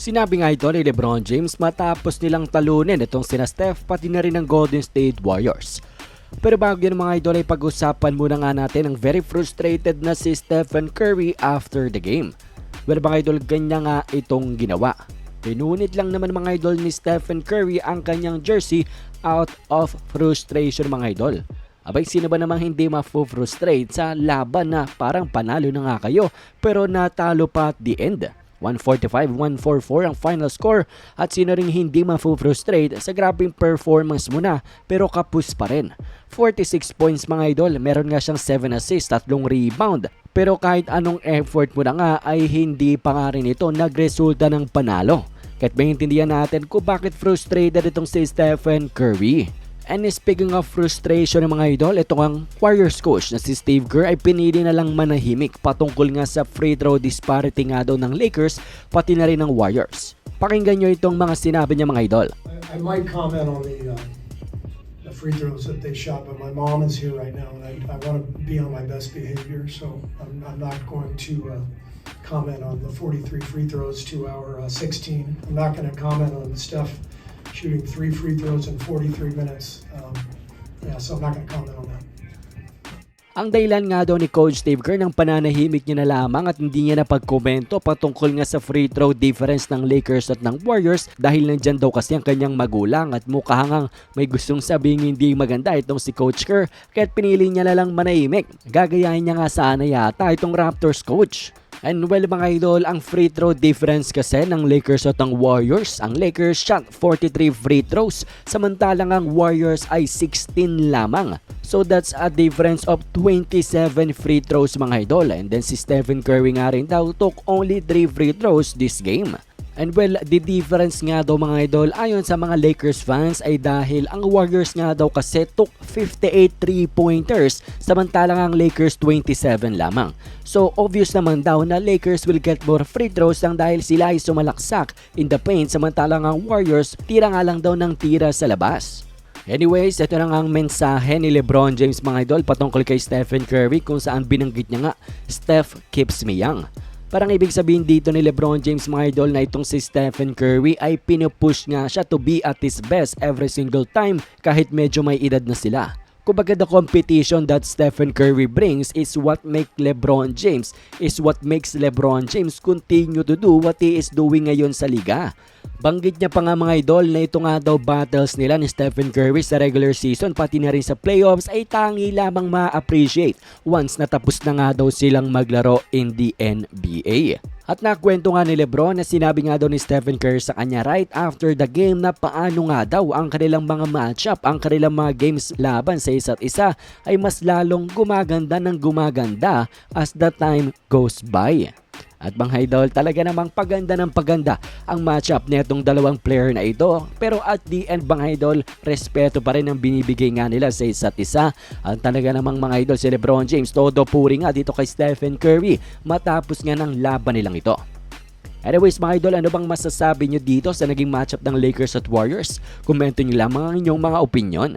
Sinabi nga ito ni Lebron James matapos nilang talunin itong sina Steph pati na rin ng Golden State Warriors. Pero bago yan mga idol ay pag-usapan muna nga natin ang very frustrated na si Stephen Curry after the game. Well mga idol, ganyan nga itong ginawa. Pinunit lang naman mga idol ni Stephen Curry ang kanyang jersey out of frustration mga idol. Abay sino ba namang hindi ma-frustrate sa laban na parang panalo na nga kayo pero natalo pa at the end. 145-144 ang final score at sino ring hindi ma-frustrate sa grabing performance mo na pero kapus pa rin. 46 points mga idol, meron nga siyang 7 assists, 3 rebound. Pero kahit anong effort mo na nga ay hindi pa nga rin ito nagresulta ng panalo. Kahit maintindihan natin kung bakit frustrated itong si Stephen Curry. And speaking of frustration ng mga idol, ito ang Warriors coach na si Steve Kerr ay pinili na lang manahimik patungkol nga sa free throw disparity nga daw ng Lakers pati na rin ng Warriors. Pakinggan nyo itong mga sinabi niya mga idol. I, I might comment on the, uh, the free throws that they shot, but my mom is here right now, and I, I want to be on my best behavior, so I'm, I'm not going to uh, comment on the 43 free throws to our uh, 16. I'm not going to comment on Steph shooting three free throws in 43 minutes. Um, yeah, so I'm not going to comment on that. Ang dahilan nga daw ni Coach Steve Kerr ng pananahimik niya na lamang at hindi niya napagkomento patungkol nga sa free throw difference ng Lakers at ng Warriors dahil nandyan daw kasi ang kanyang magulang at mukha hangang may gustong sabihin hindi maganda itong si Coach Kerr kaya't pinili niya na lang manahimik. Gagayahin niya nga sana yata itong Raptors coach. And well mga idol, ang free throw difference kasi ng Lakers at ng Warriors. Ang Lakers shot 43 free throws, samantalang ang Warriors ay 16 lamang. So that's a difference of 27 free throws mga idol. And then si Stephen Curry nga rin daw took only 3 free throws this game. And well, the difference nga daw mga idol ayon sa mga Lakers fans ay dahil ang Warriors nga daw kasi took 58 3-pointers samantalang ang Lakers 27 lamang. So obvious naman daw na Lakers will get more free throws lang dahil sila ay sumalaksak in the paint samantalang ang Warriors tira nga lang daw ng tira sa labas. Anyways, ito na nga ang mensahe ni Lebron James mga idol patungkol kay Stephen Curry kung saan binanggit niya nga, Steph keeps me young. Parang ibig sabihin dito ni Lebron James mga idol na itong si Stephen Curry ay pinupush nga siya to be at his best every single time kahit medyo may edad na sila. Kumbaga the competition that Stephen Curry brings is what make LeBron James is what makes LeBron James continue to do what he is doing ngayon sa liga. Banggit niya pa nga mga idol na ito nga daw battles nila ni Stephen Curry sa regular season pati na rin sa playoffs ay tangi lamang ma-appreciate once natapos na nga daw silang maglaro in the NBA. At nakwento nga ni Lebron na sinabi nga daw ni Stephen Curry sa kanya right after the game na paano nga daw ang kanilang mga matchup, ang kanilang mga games laban sa isa't isa ay mas lalong gumaganda ng gumaganda as the time goes by. At mga idol, talaga namang paganda ng paganda ang matchup nitong dalawang player na ito. Pero at the end mga idol, respeto pa rin ang binibigay nga nila sa isa't isa. Ang talaga namang mga idol si Lebron James, todo puri nga dito kay Stephen Curry matapos nga ng laban nilang ito. Anyways mga idol, ano bang masasabi nyo dito sa naging matchup ng Lakers at Warriors? Komento nyo lamang ang inyong mga opinion.